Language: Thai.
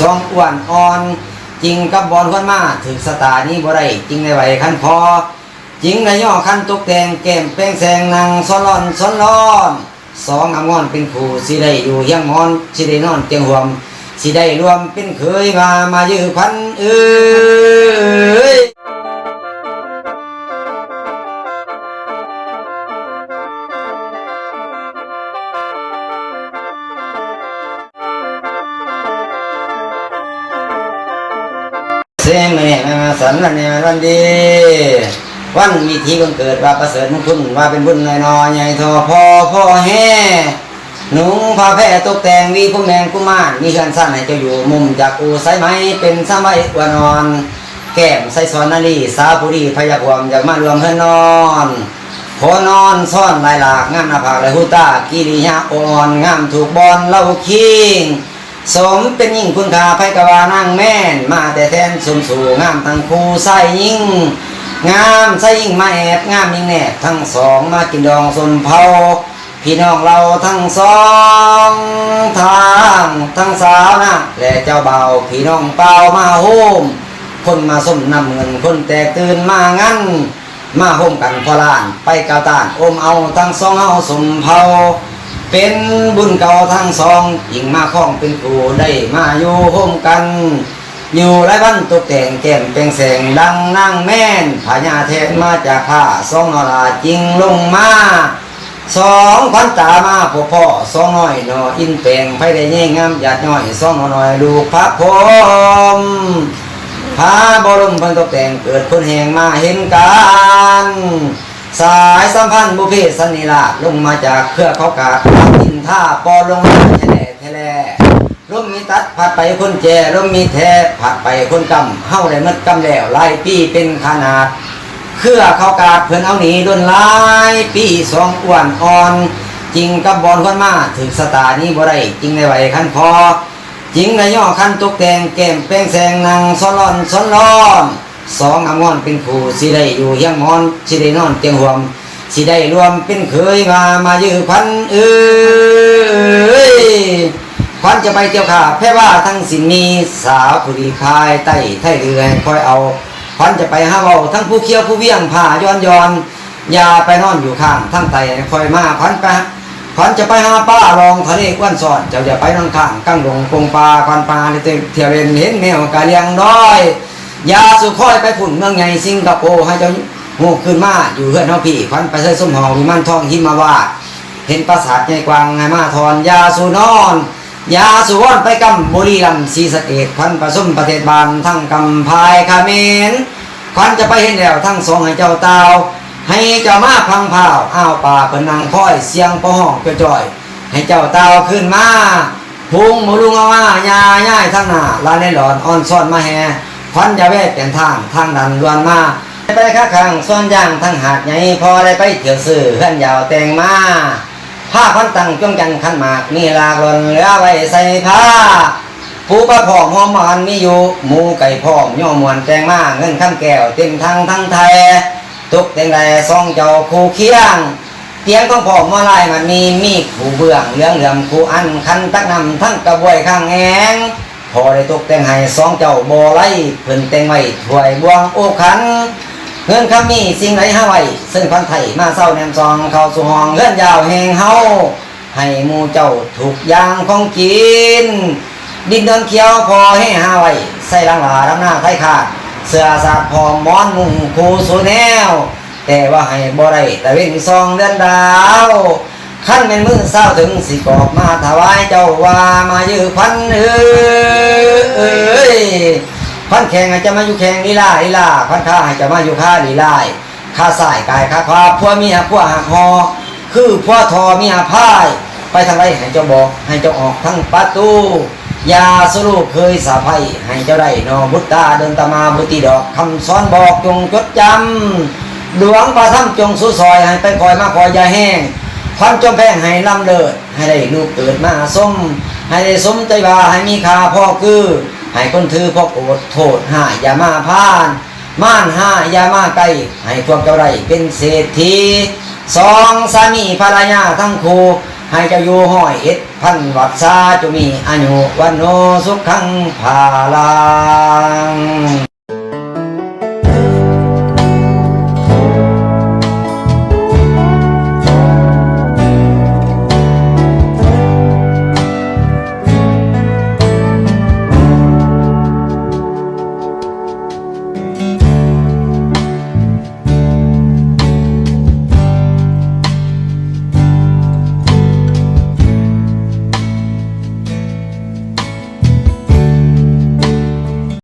สองอ้วนอ่อน จริงกับบอลคนมาถึงสตานี้บ่ได้จริงในไหวคันพอจริงในย่อขั้นตกแต่งแก้มแป้งแสงนางซ้อนร้อนซ้อนร้อนสองงามงอนเป็นคู่สิได้อยู่เฮียงมอนสิได้นอนเตียงห่วมสิได้รวมเป็นเคยมามายื้อพันเอ้ย เสียงเนี่ยมาสันวันเนี่ยวันดี วันมีทีวันเกิดว่าประเสริฐมงคลว่าเป็นบุญน้อยนอใหญ่ทอพ่อพ่อแห่หนุ่งผ้าแพร่ตกแต่งวีพุ่มแดงกุมารมีเชือนสั้นให้เจ้าอยู่มุมจากอูสายไหมเป็นสมัยอวนอน แก้มใส่สอนนาลีสาวผู้ดีพยาความอยากมารวมเพื่อนนอนพอนอนซ่อนลายหลากงามหน้าผากและหูตากิริยาอ่อนงามถูกบอลเล่าคิง สมเป็นยิ่งคุณคาไพกวานางแม่น มาแต่แทนสมสู่งามทั้งคู่ใส่ยิ่ง งามใส่ยิ่งมาแอบงามยิ่งแนบทั้งสองมากินดองสมเผาพี่น้องเราทั้งสองทางทั้งสาวนะและเจ้าเบาพี่น้องเปล่ามาโฮมคนมาส้มนำเงินคนแตกตื่นมางั้น มาโฮมกันพอลานไปกาวตานอมเอาทั้งสองเอาสมเผา เป็นบุญเก่าทั้งสองยิงมาคล้องเป็นครูได้มาอยู่ร่มกัน อยู่ไรบ้านตกแต่งแก้มเป็นแสงดังนั่งแม่นพญาเทพมาจากผ้าสองนราจริงลงมาสองพันตามาพ่อพ่อสองน้อยหนออินแปลงไฟได้แย่งงามหยาดน้อยสองน้อยลูกพระพรมพาบรมพันตกแต่งเกิดคนแห่งมาเห็นกัน สายสัมพันธ์บุพเพสนนิลาลงมาจากเครือเขากาดทินท่าปอลงมาแฉลแฉลร่มมีตัดผัดไปคนแจร่มมีแทผัดไปคนกำเฮาได้มัดกำแล้วลายปีเป็นขนาด เครือเขากาดเพิ่นเอาหนีดนลายปีสองอ้วนอ่อน จริงกับบอลคนมาถึงสตานี้บ่ได้จริงในไหวคันพอจริงในย่อคันตกแต่งแก้มแป้งแสงนางซ้อนร้อนซ้อนร้อน สองงามงอนเป็นคู่สิได้อยู่เฮียงมอนสิได้นอนเตียงห่วมสิได้รวมเป็นเคยมามายื้อพันเอ้ยควันจะไปเกี่ยวขาแพ่ว่าทั้งสินมีสาวผู้ดีคายไต้ไทเรือคอยเอาควันจะไปห้าเบาทั้งผู้เคี้ยวผู้เวียงผ่าย้อนย้อนอย่าไปนอนอยู่ข้างทั้งไตคอยมาควันไปขวัญจะไปหาป้ารองทะเลอ้วนสอนเจ้าอย่าไปนอนข้างกั้งลงปงปลาควันปลาที่เที่ยวเรียนเห็นแมวกะเลียงน้อย ยาสุค่อยไปฝุ่นเมืองใหญ่สิงคโปร์ให้เจ้าหูขึ้นมาอยู่เพื่อนเฮาพี่ขวัญไปเสยส้มหองวิมันทองหิมาวาดเห็นปราสาทใหญ่กวางไงมาทอนยาสูนอนยาสุวรรณไปกำบุรีรันศรีสะเกดขวัญผสมประเทศบานทั้งกำพายคาเมนขวัญจะไปเห็นแล้วทั้งสองให้เจ้าเตาให้เจ้ามาพังพราวอ้าวป่าเปินนางพ้อยเสียงพ่อห้องจ่อย ให้เจ้าเตาขึ้นมาพุงหมูลุงเอามายาย่ายทั้งหน้าลานในหลอนอ่อนซ่อนมาแห่ ควันจะแวกเปลี่ยนทางทางดันลวนมาไปข้าข้างส่วนย่างทั้งหาดใหญ่พอได้ไปเที่ยวสื่อเพื่อนยาวแตงมาผ้าพันตังจ้องจันขันหมากมีลากลนเหลือไว้ใส่ผ้าผู้ประพองหอมหวานมีอยู่หมูไก่พร้อมย่อมวนแตงมาเงินข้ามแก้วเต็มทั้งทั้งไทยตุกเต็งใดซองเจ้าคู่เคียงเตียงของพ่อมาลายมันมีมีดผูเบื้องเหลืองเหลือมคู่อันคันตักนำทั้งกระบวยข้างแหง พอได้ตกแต่งให้สองเจ้าบ่ไล่เพิ่นแต่งไว้ถวยบวงโอขัน เงินคำมีสิ่งไหนห้าไว้ซึ่งพันไทยมาเศร้าแนมซองเข้าสู่ห้องเงินยาวแหงเฮาให้มูเจ้าถูกยางของกิน ดินเดินเขียวพอให้ห้าไว้ใส่ลังหลาดำหน้าไทยขาดเสื้อสาดพอมอนมุงคูสูแนว แต่ว่าให้บ่ได้แต่เว้นซองเดือนดาว ขั้นเป็นมือเศร้าถึงสิกอบมาถวายเจ้าว่ามายื้อพันเอ้ยเอ้ยพันแข่งอาจจะมาอยู่แข่งลีลาลีลาพันข้าจะมาอยู่ข้าลีลายข้าสายกายข้าขวาพัวเมียพัวหักหอคือพัวทอเมียพาย ไปทางไรให้เจ้าบอก ให้เจ้าออกทั้งประตูยาสรุปเคยสาภัยให้เจ้าได้นอบุตตาเดินตามาบุติดอกคำสอนบอกจงจดจำดวงประทับจงสู้ซอยให้ไปคอยมาคอยอยาแห้ง ความจมแพงให้ลำเลิศให้ได้ลูกเกิดมาสมให้ได้สมใจว่าให้มีคาพ่อคือให้คนถือพ่อโกรธโทษห้าอย่ามาพานม่านห้าอย่ามาไกลให้พวกเจ้าได้เป็นเศรษฐีสองสามีภรรยาทั้งคู่ให้เจ้าอยู่ห้อยเอ็ดพันวัดซาจะมีอายุวันโนสุขังภาลัง